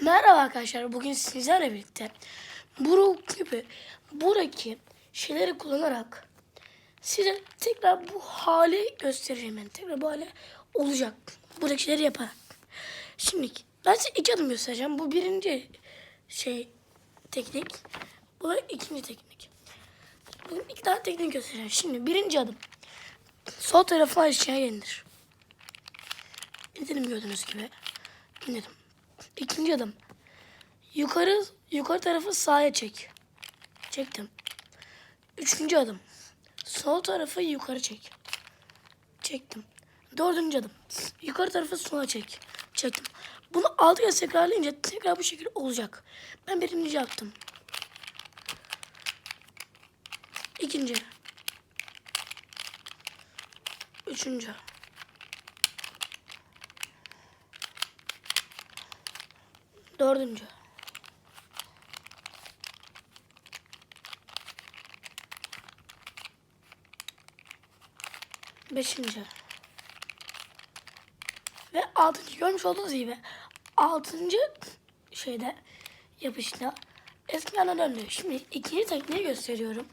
Merhaba arkadaşlar. Bugün sizlerle birlikte bu gibi buradaki şeyleri kullanarak size tekrar bu hali göstereceğim. Yani tekrar bu hale olacak. Buradaki şeyleri yaparak. Şimdi ben size iki adım göstereceğim. Bu birinci şey teknik. Bu da ikinci teknik. Bugün iki tane teknik göstereceğim. Şimdi birinci adım. Sol tarafı aşağıya indir. İndirim gördüğünüz gibi. İndirim. İkinci adım. Yukarı yukarı tarafı sağa çek. Çektim. Üçüncü adım. Sol tarafı yukarı çek. Çektim. Dördüncü adım. Yukarı tarafı sola çek. Çektim. Bunu altı kez tekrarlayınca tekrar bu şekilde olacak. Ben birinci yaptım. İkinci. Üçüncü. Dördüncü. Beşinci. Ve altıncı. Görmüş olduğunuz gibi altıncı şeyde yapışta eskilerden döndü. Şimdi ikinci tekniği gösteriyorum.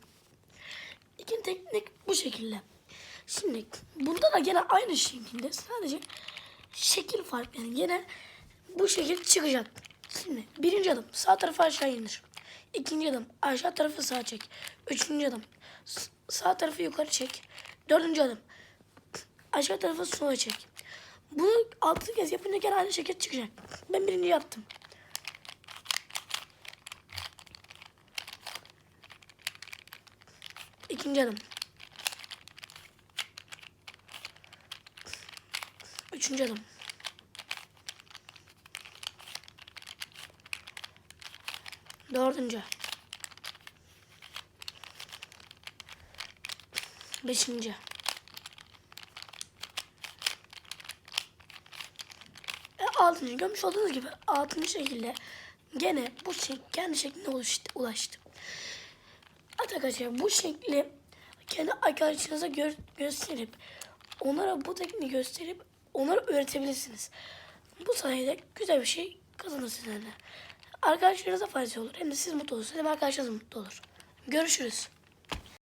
İkinci teknik bu şekilde. Şimdi bunda da gene aynı şekilde sadece şekil farklı. Yani gene bu şekil çıkacak. Şimdi birinci adım sağ tarafa aşağı indir. İkinci adım aşağı tarafı sağa çek. Üçüncü adım sağ tarafı yukarı çek. Dördüncü adım aşağı tarafı sola çek. Bunu altı kez yapınca gene aynı şekil çıkacak. Ben birinci yaptım. İkinci adım. Üçüncü adım. Dördüncü. Beşinci. Ve altıncı. Görmüş olduğunuz gibi altıncı şekilde gene bu şek kendi şekline ulaştı. ulaştı. Arkadaşlar bu şekli kendi arkadaşlarınıza gö gösterip onlara bu tekniği gösterip onlara öğretebilirsiniz. Bu sayede güzel bir şey kazanırsınız. Yani. Arkadaşlarınıza faydası olur. Hem de siz mutlu olursunuz hem arkadaşlarınız mutlu olur. Görüşürüz.